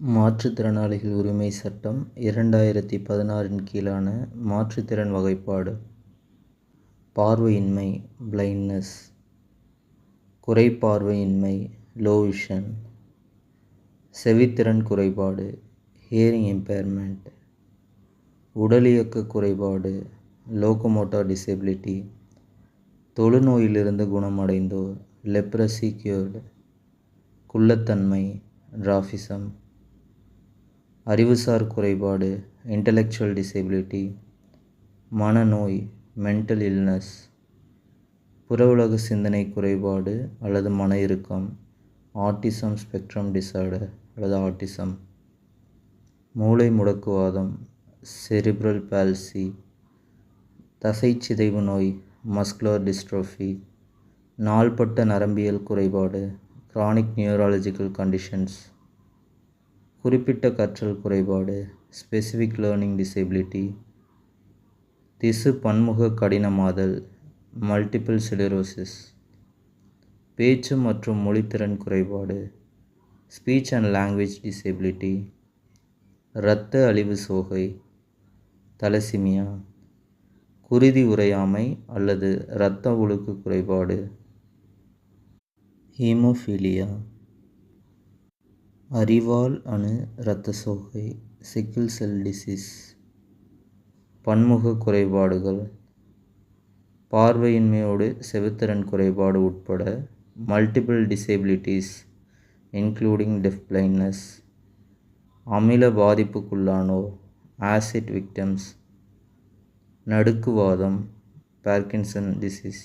மாற்றுத்திறனாளிகள் உரிமை சட்டம் இரண்டாயிரத்தி பதினாறின் கீழான மாற்றுத்திறன் வகைப்பாடு. பார்வையின்மை பிளைண்ட்னஸ் குறைபார்வையின்மை லோவிஷன் செவித்திறன் குறைபாடு ஹியரிங் இம்பேர்மெண்ட் உடலியக்க குறைபாடு லோகோமோட்டார் டிசபிலிட்டி தொழுநோயிலிருந்து குணமடைந்தோர் லெப்ரசி கியூர்டு குள்ளத்தன்மை ராஃபிசம் அறிவுசார் குறைபாடு இன்டலெக்சுவல் டிசேபிலிட்டி மனநோய் மென்டல் இல்னஸ் புறவுலக சிந்தனை குறைபாடு அல்லது மன இறுக்கம் ஆட்டிசம் ஸ்பெக்ட்ரம் டிசார்டர் அல்லது ஆட்டிசம் மூளை முடக்குவாதம் செரிப்ரல் பால்சி தசைச்சிதைவு நோய் மஸ்குலர் டிஸ்ட்ரோஃபி நாள்பட்ட நரம்பியல் குறைபாடு க்ரானிக் நியூராலஜிக்கல் கண்டிஷன்ஸ் குறிப்பிட்ட கற்றல் குறைபாடு ஸ்பெசிஃபிக் லேர்னிங் டிசேபிலிட்டி திசு பன்முக கடினமாதல் மல்டிபிள் சிலிரோசிஸ் பேச்சு மற்றும் மொழித்திறன் குறைபாடு ஸ்பீச் அண்ட் லாங்குவேஜ் டிசேபிலிட்டி இரத்த அழிவு சோகை தலசிமியா குருதி உரையாமை அல்லது இரத்த ஒழுக்கு குறைபாடு ஹீமோஃபீலியா அறிவால் அணு இரத்த சோகை சிக்கிள் செல் டிசீஸ் பன்முக குறைபாடுகள் பார்வையின்மையோடு செவித்திறன் குறைபாடு உட்பட multiple disabilities including deaf blindness அமில பாதிப்புக்குள்ளானோர் ஆசிட் விக்டம்ஸ் நடுக்குவாதம் பார்க்கின்சன் டிசீஸ்